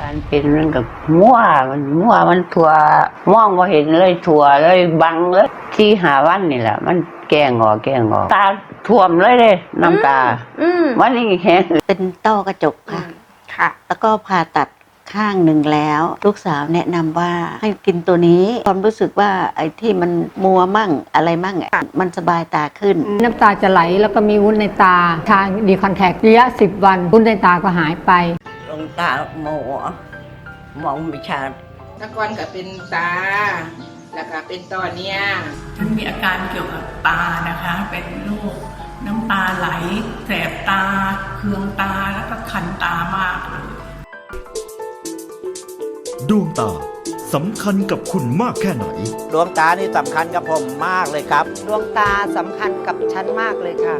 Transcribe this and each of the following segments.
การเป็นมันกับมั่วมันมั่วมันถั่วมองมาเห็นเลยถั่วเลยบังเลยที่หาวันนี่แหละ มันแกงออกแกงออกตาท่วมเลยเลยน้ำตาอืมวันนี้แห้งเป็นต้อกระจกค่ะ ค่ะ แล้วก็ผ่าตัดข้างหนึ่งแล้ว ลูกสาวแนะนำว่าให้กินตัวนี้ความรู้สึกว่าไอ้ที่มันมัวมั่งอะไรมั่งอะค่ะมันสบายตาขึ้น น้ำตาจะไหลแล้วก็มีวุ้นในตา ทานดีคอนแทคระยะ 10 วัน วุ้นในตาก็หายไปล งตาหมอมองไม่ชัดแตะกอนก็เป็นตา แล้วก็เป็นตอนเนี้ยฉันมีอาการเกี่ยวกับตานะคะ เป็นโรคน้ำตาไหล แสบตา เคืองตาแล้วก็คันตามากเลยดวงตาสำคัญกับคุณมากแค่ไหน ดวงตานี่สำคัญกับผมมากเลยครับ ดวงตาสำคัญกับฉันมากเลยค่ะ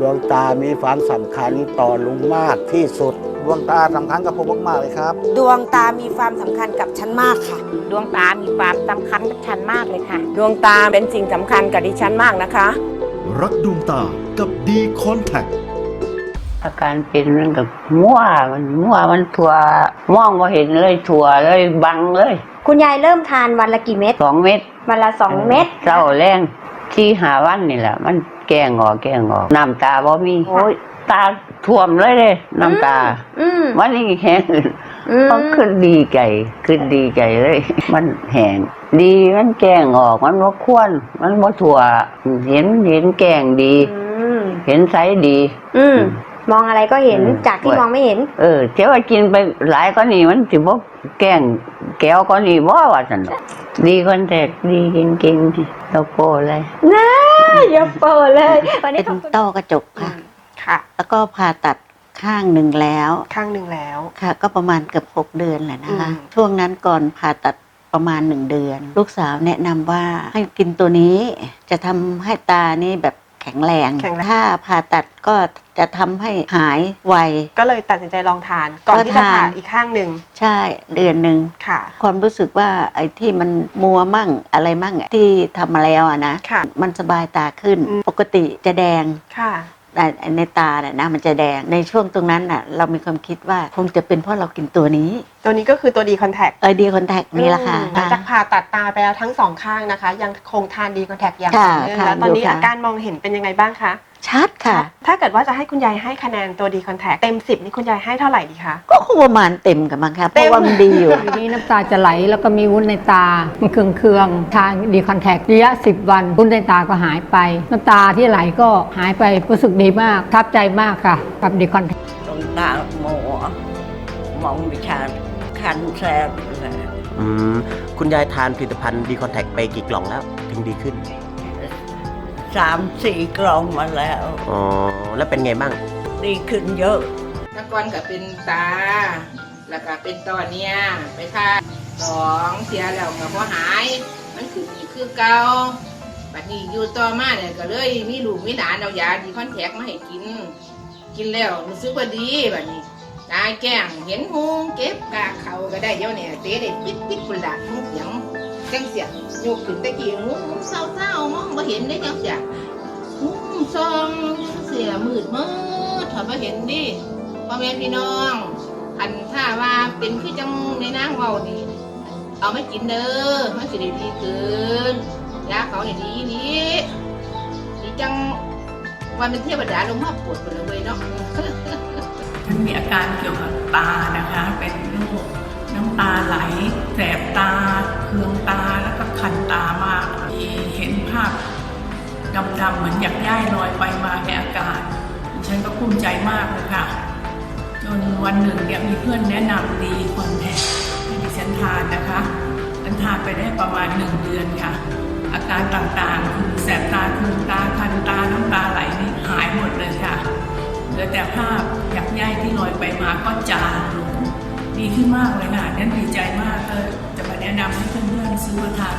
ดวงตามีความสำคัญต่อลุงมากที่สุด ดวงตาสำคัญกับผมมากๆเลยครับ ดวงตามีความสำคัญกับฉันมากค่ะ ดวงตามีความสำคัญกับฉันมากเลยค่ะ ดวงตาเป็นสิ่งสำคัญกับดิฉันมากนะคะ รักดวงตากับดีคอนแทคอาการเป็นมันกับมั่วมันมั่วมันถั่วมองมาเห็นเลยถั่วเลยบังเลย คุณยายเริ่มทานวันละกี่เม็ดสองเม็ดวันละสองเม็ดเศร้าแรง ที่หาวันนี่แหละ มันแกงออกแกงออกน้ำตาบ่มีโอ้ยตาท่วมเลยเลยน้ำตาอืมวันนี้แห้งอืมมันขึ้นดีใจขึ้นดีใจเลย มันแห้งดีมันแกงออกมันบ่ควรมันบ่ถั่ว เห็นเห็นแกงดีอืมเห็นไซส์ดี อื มมองอะไรก็เห็นอืมจากที่มองไม่เห็น เออเจ้าว่ากินไปหลายก็นี่มันสิบ่แกงแก้วก็นี่บ่ว่าซั่นดอกดีคนแทกดีจริงๆตะโกเลยน่าอย่าเปิดเลยวันนี้เป็นขอบคุณต้อกระจกค่ะ ค่ะ แล้วก็ผ่าตัดข้างหนึ่งแล้ว ข้างหนึ่งแล้วค่ะ ก็ประมาณเกือบหกเดือนแหละนะคะอืมช่วงนั้นก่อนผ่าตัดประมาณหนึ่งเดือน ลูกสาวแนะนำว่าให้กินตัวนี้จะทำให้ตานี่แบบแข็งแรง แข็งแรง ถ้าผ่าตัดก็จะทำให้หายไว ก็เลยตัดสินใจลองทาน ก่อนที่จะก็ทานผ่าอีกข้างหนึ่งใช่เดือนหนึ่ง ค่ะ ความรู้สึกว่าไอ้ที่มันมัวมั่งอะไรมั่งอะที่ทำมาแล้วอะนะ ค่ะ มันสบายตาขึ้น อืม ปกติจะแดง ค่ะแต่ ในตาเนี่ยนะมันจะแดงในช่วงตรงนั้นน่ะ เรามีความคิดว่าคงจะเป็นเพราะเรากินตัวนี้ ตัวนี้ก็คือตัวดีคอนแทคเออดีคอนแทคนี่แหละค่ะหลังจากผ่าตัดตาไปแล้วทั้งสองข้างนะคะ ยังคงทานดีคอนแทคอย่างต่ค่ะอเนื่องค่ะแล้วตอนนี้ดูค่ะอาการมองเห็นเป็นยังไงบ้างคะ ชัดค่ะ ถ้าเกิดว่าจะให้คุณยายให้คะแนนตัวดีคอนแทคเต็มสิบนี่คุณยายให้เท่าไหร่ดีคะ ก็คงประมาณเต็มกับมั้งค่ะเพเต็ม ราะว่ามันดีอยู่ ทีนี้น้ำตาจะไหลแล้วก็มีวุ้นในตา มันเคืองเคืองๆทานดีคอนแทคระยะ 10 วัน วุ้นในตาก็หายไป น้ำตาที่ไหลก็หายไปรู้สึกดีมากทับใจมากค่ะ กับดีคอนแทคลงตาหมอมองไม่ชัดคันแสบเลยอืม คุณยายทานผลิตภัณฑ์ดีคอนแทคไปกี่กล่องแล้ว ถึงดีขึ้น สามสี่กล่องมาแล้ว อ๋อ แล้วเป็นไงบ้าง ดีขึ้นเยอะแตะกอนก็เป็นตา แล้วก็เป็นตอนเนี้ยไปค่ะสองเสียแล้วก็บ่หาย มันคือมีคือเก่าบัดนี้อยู่ต่อมาเนี่ยก็เลยมีลูกมีหลานเอายาดีคอนแทคมาให้กิน กินแล้วรู้สึกว่าดีบัดนี้ตาแก้งเห็นหูเก็บกากเขาก็ได้เดี๋ยวเนี่ยเตะได้ปิดปิดปุระมุกหยัง จังเสียโยกขึ้นตะกี้หูเศร้าเศร้าๆมองบ่เห็นได้จังเสียหูซองเสียมืดมืดถอดมาเห็นดิพ่อแม่พี่น้องอันถ้าว่าเป็นคือจังในนางเว้านี่เอาไม่กินเด้อมันสิได้ดีขึ้นยาเขาเนี่ยดีดีดีจังวันเป็นเทวดาลงมาปวดไปเลยเว้ยเนาะฉันมีอาการเกี่ยวกับตานะคะ เป็นโรค ตาไหลแสบตาเคืองตาแล้วก็คันตามากมีเห็นภาพดำๆเหมือนอยากย่ายลอยไปมาในอากาศฉันก็ภูมิใจมากเลยค่ะจนวันหนึ่งเนี่ยมีเพื่อนแนะนำดีคนแทนให้ดิฉันทานนะคะฉันทานไปได้ประมาณหนึ่งเดือนค่ะ อาการต่างๆคือแสบตาคืองตาคันตาน้ำตาไหลนี่หายหมดเลยค่ะ เหลือแต่ภาพอยากย่ายที่ลอยไปมาก็จางลง ดีขึ้นมากเลยค่ะนั่นดีใจมากเลยจะมาแนะนำให้เพื่อนๆซื้อมาทาน